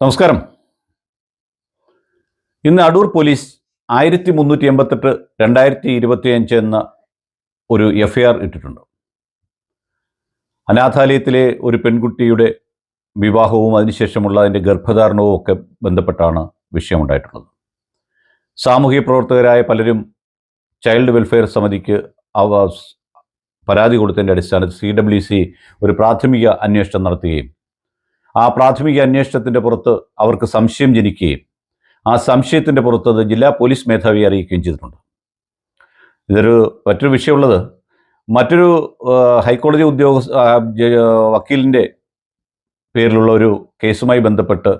നമസ്കാരം. ഇന്ന് അടൂർ പോലീസ് ആയിരത്തി മുന്നൂറ്റി എൺപത്തെട്ട് രണ്ടായിരത്തി ഇരുപത്തിയഞ്ച് എന്ന ഒരു എഫ് ഐ ആർ ഇട്ടിട്ടുണ്ട്. അനാഥാലയത്തിലെ ഒരു പെൺകുട്ടിയുടെ വിവാഹവും അതിനുശേഷമുള്ള അതിന്റെ ഗർഭധാരണവും ഒക്കെ ബന്ധപ്പെട്ടാണ് വിഷയമുണ്ടായിട്ടുള്ളത്. സാമൂഹിക പ്രവർത്തകരായ പലരും ചൈൽഡ് വെൽഫെയർ സമിതിക്ക് പരാതി കൊടുത്തതിന്റെ അടിസ്ഥാനത്തിൽ സി ഡബ്ല്യു സി ഒരു പ്രാഥമിക അന്വേഷണം നടത്തുകയും ആ പ്രാഥമിക അന്വേഷണത്തിന്റെ പുറത്ത് അവർക്ക് സംശയം ജനിക്കുകയും ആ സംശയത്തിന്റെ പുറത്ത് ജില്ലാ പോലീസ് മേധാവിയെ അറിയിക്കുകയും ചെയ്തിട്ടുണ്ട്. ഇതൊരു മറ്റൊരു വിഷയമുള്ളത്. മറ്റൊരു ഹൈക്കോടതി ഉദ്യോഗസ്ഥ വക്കീലിന്റെ പേരിലുള്ള ഒരു കേസുമായി ബന്ധപ്പെട്ട്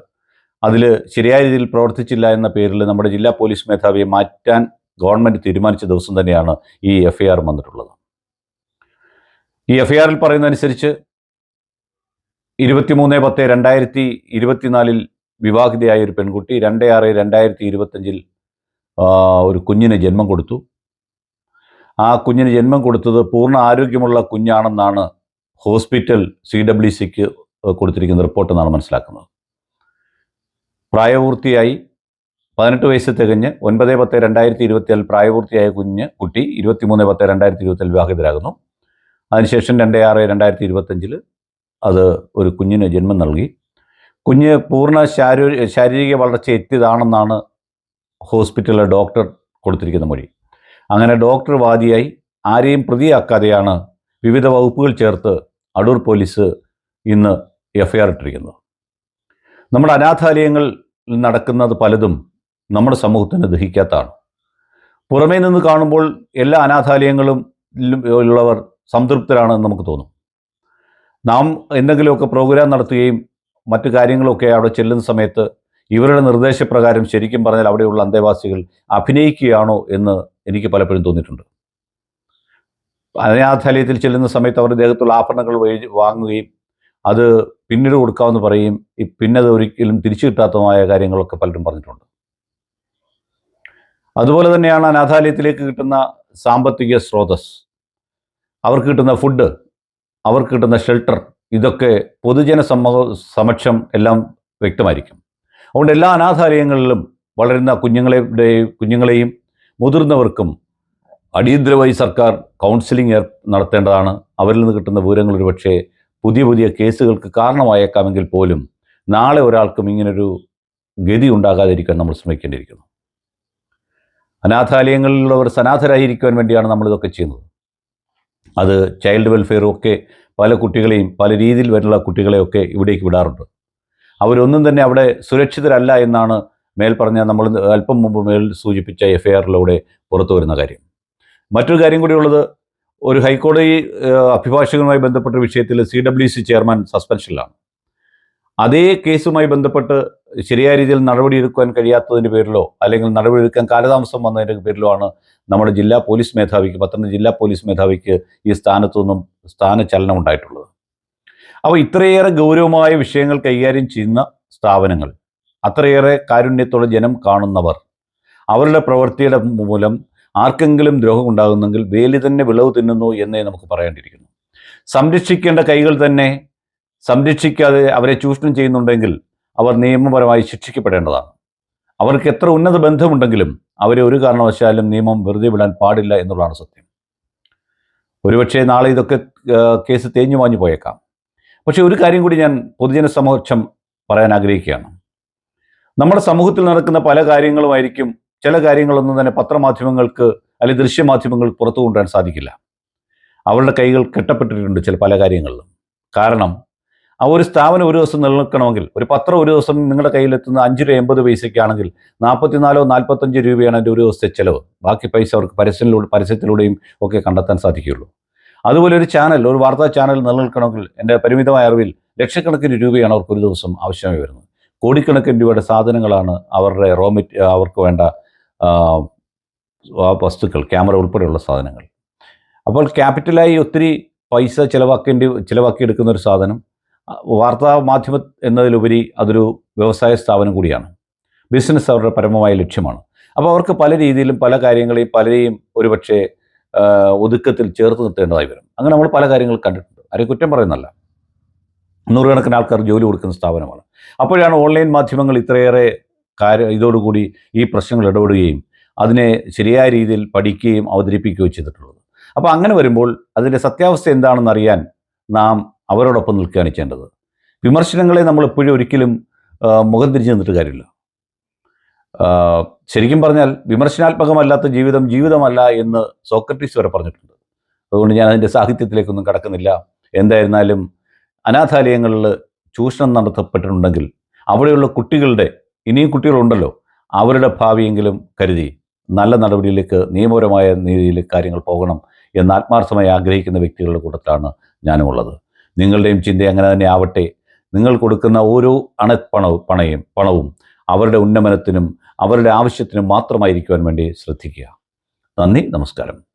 അതിൽ ശരിയായ രീതിയിൽ പ്രവർത്തിച്ചില്ല എന്ന പേരിൽ നമ്മുടെ ജില്ലാ പോലീസ് മേധാവിയെ മാറ്റാൻ ഗവൺമെന്റ് തീരുമാനിച്ച ദിവസം തന്നെയാണ് ഈ എഫ് ഐ ആർ വന്നിട്ടുള്ളത്. ഈ എഫ് ഐ ആറിൽ പറയുന്നതനുസരിച്ച് ഇരുപത്തിമൂന്ന് പത്ത് രണ്ടായിരത്തി ഇരുപത്തിനാലിൽ വിവാഹിതയായ ഒരു പെൺകുട്ടി രണ്ട് ആറ് രണ്ടായിരത്തി ഇരുപത്തഞ്ചിൽ ഒരു കുഞ്ഞിന് ജന്മം കൊടുത്തു. ആ കുഞ്ഞിന് ജന്മം കൊടുത്തത് പൂർണ ആരോഗ്യമുള്ള കുഞ്ഞാണെന്നാണ് ഹോസ്പിറ്റൽ സി ഡബ്ല്യു സിക്ക് കൊടുത്തിരിക്കുന്ന റിപ്പോർട്ട് എന്നാണ് മനസ്സിലാക്കുന്നത്. പ്രായപൂർത്തിയായി പതിനെട്ട് വയസ്സ് തികഞ്ഞ് ഒൻപത് പത്ത് രണ്ടായിരത്തി ഇരുപത്തിയാൽ പ്രായപൂർത്തിയായ കുഞ്ഞ് കുട്ടി ഇരുപത്തിമൂന്ന് പത്ത് രണ്ടായിരത്തി ഇരുപത്തിയാൽ വിവാഹിതരാകുന്നു. അതിനുശേഷം രണ്ട് ആറ് രണ്ടായിരത്തി ഇരുപത്തഞ്ചിൽ അത് ഒരു കുഞ്ഞിന് ജന്മം നൽകി. കുഞ്ഞ് പൂർണ ശാരീ ശാരീരിക വളർച്ച എത്തിയതാണെന്നാണ് ഹോസ്പിറ്റലിലെ ഡോക്ടർ കൊടുത്തിരിക്കുന്ന മൊഴി. അങ്ങനെ ഡോക്ടർ വാദിയായി ആരെയും പ്രതിയാക്കാതെയാണ് വിവിധ വകുപ്പുകൾ ചേർത്ത് അടൂർ പോലീസ് ഇന്ന് എഫ്ഐആർ ഇട്ടിരിക്കുന്നത്. നമ്മുടെ അനാഥാലയങ്ങളിൽ നടക്കുന്നത് പലതും നമ്മുടെ സമൂഹത്തിന് ദഹിക്കാത്തതാണ്. പുറമേ നിന്ന് കാണുമ്പോൾ എല്ലാ അനാഥാലയങ്ങളും ഉള്ളവർ സംതൃപ്തരാണെന്ന് നമുക്ക് തോന്നും. നാം എന്തെങ്കിലുമൊക്കെ പ്രോഗ്രാം നടത്തുകയും മറ്റു കാര്യങ്ങളൊക്കെ അവിടെ ചെല്ലുന്ന സമയത്ത് ഇവരുടെ നിർദ്ദേശപ്രകാരം ശരിക്കും പറഞ്ഞാൽ അവിടെയുള്ള അന്തേവാസികൾ അഭിനയിക്കുകയാണോ എന്ന് എനിക്ക് പലപ്പോഴും തോന്നിയിട്ടുണ്ട്. അനാഥാലയത്തിൽ ചെല്ലുന്ന സമയത്ത് അവരുടെ ദേഹത്തുള്ള ആഭരണങ്ങൾ വാങ്ങുകയും അത് പിന്നീട് കൊടുക്കാമെന്ന് പറയും ഈ- പിന്നെ അത് ഒരിക്കലും തിരിച്ചു കിട്ടാത്തതുമായ കാര്യങ്ങളൊക്കെ പലരും പറഞ്ഞിട്ടുണ്ട്. അതുപോലെ തന്നെയാണ് അനാഥാലയത്തിലേക്ക് കിട്ടുന്ന സാമ്പത്തിക സ്രോതസ് അവർക്ക് കിട്ടുന്ന ഫുഡ് അവർക്ക് കിട്ടുന്ന ഷെൽട്ടർ ഇതൊക്കെ പൊതുജന സമ സമക്ഷം എല്ലാം വ്യക്തമായിരിക്കും. അതുകൊണ്ട് എല്ലാ അനാഥാലയങ്ങളിലും വളരുന്ന കുഞ്ഞുങ്ങളെയും കുഞ്ഞുങ്ങളെയും മുതിർന്നവർക്കും അടിയന്തരമായി സർക്കാർ കൗൺസിലിംഗ് നടത്തേണ്ടതാണ്. അവരിൽ നിന്ന് കിട്ടുന്ന വിവരങ്ങൾ ഒരുപക്ഷെ പുതിയ പുതിയ കേസുകൾക്ക് കാരണമായേക്കാമെങ്കിൽ പോലും നാളെ ഒരാൾക്കും ഇങ്ങനൊരു ഗതി ഉണ്ടാകാതിരിക്കാൻ നമ്മൾ ശ്രമിക്കേണ്ടിയിരിക്കുന്നു. അനാഥാലയങ്ങളിലുള്ളവർ സനാഥരായിരിക്കുവാൻ വേണ്ടിയാണ് നമ്മളിതൊക്കെ ചെയ്യുന്നത്. അത് ചൈൽഡ് വെൽഫെയറും ഒക്കെ പല കുട്ടികളെയും പല രീതിയിൽ വരുന്ന കുട്ടികളെയൊക്കെ ഇവിടേക്ക് വിടാറുണ്ട്. അവരൊന്നും തന്നെ അവിടെ സുരക്ഷിതരല്ല എന്നാണ് മേൽ പറഞ്ഞ നമ്മൾ അല്പം മുമ്പ് മേൽ സൂചിപ്പിച്ച എഫ് ഐ ആറിലൂടെ പുറത്തു വരുന്ന കാര്യം. മറ്റൊരു കാര്യം കൂടിയുള്ളത് ഒരു ഹൈക്കോടതി അഭിഭാഷകനുമായി ബന്ധപ്പെട്ട വിഷയത്തിൽ സി ഡബ്ല്യു സി ചെയർമാൻ സസ്പെൻഷനിലാണ്. അതേ കേസുമായി ബന്ധപ്പെട്ട് ശരിയായ രീതിയിൽ നടപടിയെടുക്കാൻ കഴിയാത്തതിന്റെ പേരിലോ അല്ലെങ്കിൽ നടപടിയെടുക്കാൻ കാലതാമസം വന്നതിന്റെ പേരിലോ ആണ് നമ്മുടെ ജില്ലാ പോലീസ് മേധാവിക്ക് പത്തനംതിട്ട ജില്ലാ പോലീസ് മേധാവിക്ക് ഈ സ്ഥാനത്തു നിന്നും സ്ഥാനചലനം ഉണ്ടായിട്ടുള്ളത്. അപ്പോൾ ഇത്രയേറെ ഗൗരവമായ വിഷയങ്ങൾ കൈകാര്യം ചെയ്യുന്ന സ്ഥാപനങ്ങൾ അത്രയേറെ കാരുണ്യത്തോടെ ജനം കാണുന്നവർ അവരുടെ പ്രവൃത്തിയുടെ മൂലം ആർക്കെങ്കിലും ദ്രോഹം ഉണ്ടാകുന്നെങ്കിൽ വേലി തന്നെ വിളവ് തിന്നുന്നു എന്നേ നമുക്ക് പറയേണ്ടിയിരിക്കുന്നു സംരക്ഷിക്കേണ്ട കൈകൾ തന്നെ സംരക്ഷിക്കാതെ അവരെ ചൂഷണം ചെയ്യുന്നുണ്ടെങ്കിൽ അവർ നിയമപരമായി ശിക്ഷിക്കപ്പെടേണ്ടതാണ്. അവർക്ക് എത്ര ഉന്നത ബന്ധമുണ്ടെങ്കിലും അവരെ ഒരു കാരണവശാലും നിയമം വെറുതെ വിടാൻ പാടില്ല എന്നുള്ളതാണ് സത്യം. ഒരുപക്ഷെ നാളെ ഇതൊക്കെ കേസ് തേഞ്ഞു മാഞ്ഞു പോയേക്കാം. പക്ഷേ ഒരു കാര്യം കൂടി ഞാൻ പൊതുജന സമക്ഷം പറയാൻ ആഗ്രഹിക്കുകയാണ്. നമ്മുടെ സമൂഹത്തിൽ നടക്കുന്ന പല കാര്യങ്ങളുമായിരിക്കും ചില കാര്യങ്ങളൊന്നും തന്നെ പത്രമാധ്യമങ്ങൾക്ക് അല്ലെങ്കിൽ ദൃശ്യമാധ്യമങ്ങൾക്ക് പുറത്തു കൊണ്ടുവരാൻ സാധിക്കില്ല. അവരുടെ കൈകൾ കെട്ടപ്പെട്ടിട്ടുണ്ട് ചില പല കാര്യങ്ങളിലും. കാരണം ആ ഒരു സ്ഥാപനം ഒരു ദിവസം നിലനിൽക്കണമെങ്കിൽ ഒരു പത്രം ഒരു ദിവസം നിങ്ങളുടെ കയ്യിലെത്തുന്ന അഞ്ച് രൂപ എൺപത് പൈസയ്ക്കാണെങ്കിൽ നാൽപ്പത്തിനാലോ നാൽപ്പത്തഞ്ച് രൂപയാണ് അതിന്റെ ഒരു ദിവസത്തെ ചിലവ്. ബാക്കി പൈസ അവർക്ക് പരസ്യത്തിലൂടെ പരസ്യത്തിലൂടെയും ഒക്കെ കണ്ടെത്താൻ സാധിക്കുകയുള്ളൂ. അതുപോലെ ഒരു ചാനൽ ഒരു വാർത്താ ചാനൽ നിലനിൽക്കണമെങ്കിൽ എന്റെ പരിമിതമായ അറിവിൽ ലക്ഷക്കണക്കിന് രൂപയാണ് അവർക്ക് ഒരു ദിവസം ആവശ്യമായി വരുന്നത്. കോടിക്കണക്കിന് രൂപയുടെ സാധനങ്ങളാണ് അവരുടെ റോ മെറ്റ് അവർക്ക് വേണ്ട വസ്തുക്കൾ ക്യാമറ ഉൾപ്പെടെയുള്ള സാധനങ്ങൾ. അപ്പോൾ ക്യാപിറ്റലായി ഒത്തിരി പൈസ ചിലവാക്കേണ്ടി ചിലവാക്കിയെടുക്കുന്ന ഒരു സാധനം വാർത്താ മാധ്യമം എന്നതിലുപരി അതൊരു വ്യവസായ സ്ഥാപനം കൂടിയാണ്. ബിസിനസ് അവരുടെ പരമമായ ലക്ഷ്യമാണ്. അപ്പോൾ അവർക്ക് പല രീതിയിലും പല കാര്യങ്ങളെയും പലരെയും ഒരുപക്ഷെ ഒതുക്കത്തിൽ ചേർത്ത് നിർത്തേണ്ടതായി വരും. അങ്ങനെ നമ്മൾ പല കാര്യങ്ങൾ കണ്ടിട്ടുണ്ട്. ആരെയും കുറ്റം പറയുന്നല്ല നൂറുകണക്കിന് ആൾക്കാർ ജോലി കൊടുക്കുന്ന സ്ഥാപനമാണ്. അപ്പോഴാണ് ഓൺലൈൻ മാധ്യമങ്ങൾ ഇത്രയേറെ കാര്യ ഇതോടുകൂടി ഈ പ്രശ്നങ്ങൾ ഇടപെടുകയും അതിനെ ശരിയായ രീതിയിൽ പഠിക്കുകയും അവതരിപ്പിക്കുകയും ചെയ്തിട്ടുള്ളത്. അപ്പോൾ അങ്ങനെ വരുമ്പോൾ അതിന്റെ സത്യാവസ്ഥ എന്താണെന്ന് അറിയാൻ നാം അവരോടൊപ്പം നിൽക്കുകയാണ് ചെയ്യേണ്ടത്. വിമർശനങ്ങളെ നമ്മൾ എപ്പോഴും ഒരിക്കലും മുഖം തിരിച്ചു നിന്നിട്ട് കാര്യമില്ല. ശരിക്കും പറഞ്ഞാൽ വിമർശനാത്മകമല്ലാത്ത ജീവിതം ജീവിതമല്ല എന്ന് സോക്രട്ടീസ് വരെ പറഞ്ഞിട്ടുണ്ട്. അതുകൊണ്ട് ഞാൻ അതിന്റെ സാഹിത്യത്തിലേക്കൊന്നും കടക്കുന്നില്ല. എന്തായിരുന്നാലും അനാഥാലയങ്ങളിൽ ചൂഷണം നടത്തപ്പെട്ടിട്ടുണ്ടെങ്കിൽ അവിടെയുള്ള കുട്ടികളുടെ ഇനിയും കുട്ടികളുണ്ടല്ലോ അവരുടെ ഭാവിയെങ്കിലും കരുതി നല്ല നടപടിയിലേക്ക് നിയമപരമായ രീതിയിൽ കാര്യങ്ങൾ പോകണം എന്ന് ആത്മാർത്ഥമായി ആഗ്രഹിക്കുന്ന വ്യക്തികളുടെ കൂട്ടത്തിലാണ് ഞാനുമുള്ളത്. നിങ്ങളുടെയും ചിന്ത അങ്ങനെ തന്നെ ആവട്ടെ. നിങ്ങൾ കൊടുക്കുന്ന ഓരോ അണപ്പണവും പണയും പണവും അവരുടെ ഉന്നമനത്തിനും അവരുടെ ആവശ്യത്തിനും മാത്രമായിരിക്കുവാൻ വേണ്ടി ശ്രദ്ധിക്കുക. നന്ദി നമസ്കാരം.